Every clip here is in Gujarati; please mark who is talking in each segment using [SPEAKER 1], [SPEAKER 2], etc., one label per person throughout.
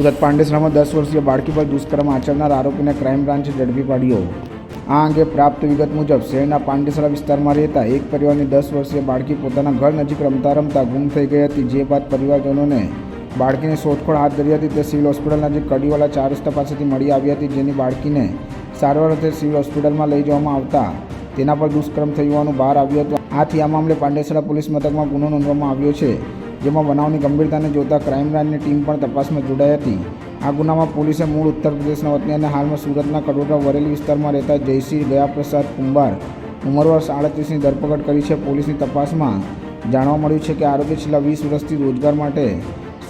[SPEAKER 1] સુરત પાંડેસરામાં દસ વર્ષીય બાળકી પર દુષ્કર્મ આચરનાર આરોપીને ક્રાઇમ બ્રાન્ચે ઝડપી પાડ્યો. આ અંગે પ્રાપ્ત વિગત મુજબ શહેરના પાંડેસરા વિસ્તારમાં રહેતા એક પરિવારની દસ વર્ષીય બાળકી પોતાના ઘર નજીક રમતા રમતા ગુમ થઈ ગઈ હતી, જે બાદ પરિવારજનોને બાળકીની શોધખોળ હાથ ધરી હતી. તે સિવિલ હોસ્પિટલ નજીક કડીવાલા ચાર રસ્તા પાસેથી મળી આવી હતી, જેની બાળકીને સારવાર અર્થે સિવિલ હોસ્પિટલમાં લઈ જવામાં આવતા તેના પર દુષ્કર્મ થયું હોવાનું બહાર આવ્યું હતું. આથી આ મામલે પાંડેસરા પોલીસ મથકમાં ગુનો નોંધવામાં આવ્યો છે. જેમાં બનાવની ગંભીરતાને જોતા ક્રાઇમ બ્રાન્ચની ટીમ પણ તપાસમાં જોડાઈ હતી. આ ગુનામાં પોલીસે મૂળ ઉત્તર પ્રદેશના વતની અને હાલમાં સુરતના કડોદરા વરેલી વિસ્તારમાં રહેતા જયસિંહ ગયાપ્રસાદ કુંભાર, ઉંમર વર્ષ આડત્રીસની ધરપકડ કરી છે પોલીસની તપાસમાં જાણવા મળ્યું છે કે આરોપી છેલ્લા વીસ વર્ષથી રોજગાર માટે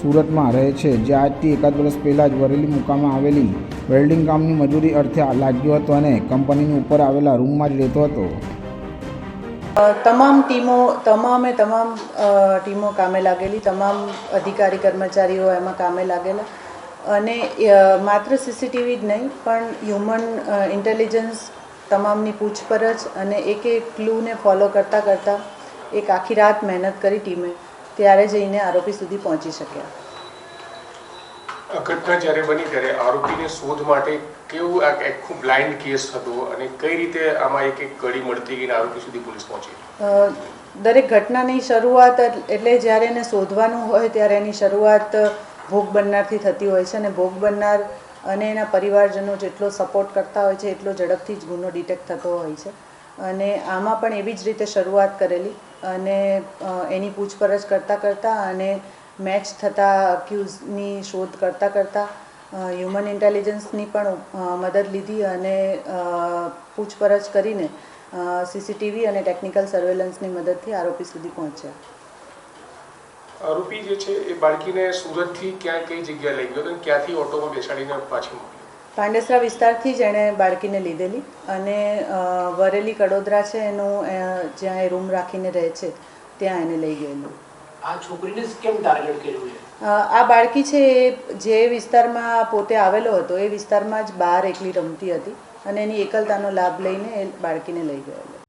[SPEAKER 1] સુરતમાં રહે છે, જે આજથી એકાદ વર્ષ પહેલાં જ વરેલી મુકામે આવેલી વેલ્ડિંગ કામની મજૂરી અર્થે લાગ્યો હતો અને કંપનીની ઉપર આવેલા રૂમમાં જ રહેતો હતો.
[SPEAKER 2] તમામ ટીમો, તમામે તમામ ટીમો કામે લાગેલી, તમામ અધિકારી કર્મચારીઓ એમાં કામે લાગેલા. અને માત્ર સીસીટીવી જ નહીં, પણ હ્યુમન ઇન્ટેલિજન્સ તમામની પૂછપરછ અને એક એક ક્લૂને ફોલો કરતાં કરતાં એક આખી રાત મહેનત કરી ટીમે, ત્યારે જઈને આરોપી સુધી પહોંચી શક્યા.
[SPEAKER 3] ઘટના જ્યારે બની ત્યારે આરોપીને શોધ માટે કેવું આ આખું બ્લાઇન્ડ કેસ હતો અને કઈ રીતે આમાં એક એક કડી મળતી ગઈ આરોપી સુધી પોલીસ પહોંચી?
[SPEAKER 2] દરેક ઘટનાની શરૂઆત એટલે જ્યારે એને શોધવાનું હોય ત્યારે એની શરૂઆત ભોગ બનનારથી થતી હોય છે અને ભોગ બનનાર અને એના પરિવારજનો જેટલો સપોર્ટ કરતા હોય છે એટલો ઝડપથી જ ગુનો ડિટેક્ટ થતો હોય છે. અને આમાં પણ એવી જ રીતે શરૂઆત કરેલી અને એની પૂછપરછ કરતાં કરતાં અને મેચ થતા અક્યુઝની શોધ કરતાં કરતાં હ્યુમન ઇન્ટેલિજન્સની પણ મદદ લીધી અને પૂછપરછ કરીને સીસીટીવી અને ટેકનિકલ સર્વેલન્સની મદદથી આરોપી સુધી પહોંચ્યા.
[SPEAKER 3] આરોપી જે છે એ બાળકીને સુરતથી ક્યાં કઈ જગ્યાએ લઈ ગયો અને ક્યાંથી ઓટોમાં બેસાડીને પાછી મોકલી
[SPEAKER 2] પાંડેસરા વિસ્તારથી જ એણે બાળકીને લીધેલી અને વરેલી કડોદરા છે એનું જ્યાં એ રૂમ રાખીને રહે છે ત્યાં એને લઈ ગયેલું.
[SPEAKER 4] આ છોકરીને કેમ ટાર્ગેટ કર્યું છે?
[SPEAKER 2] આ બાળકી છે એ જે વિસ્તારમાં પોતે આવેલો હતો, એ વિસ્તારમાં જ બહાર એકલી રમતી હતી અને એની એકલતાનો લાભ લઈને એ બાળકીને લઈ ગયેલો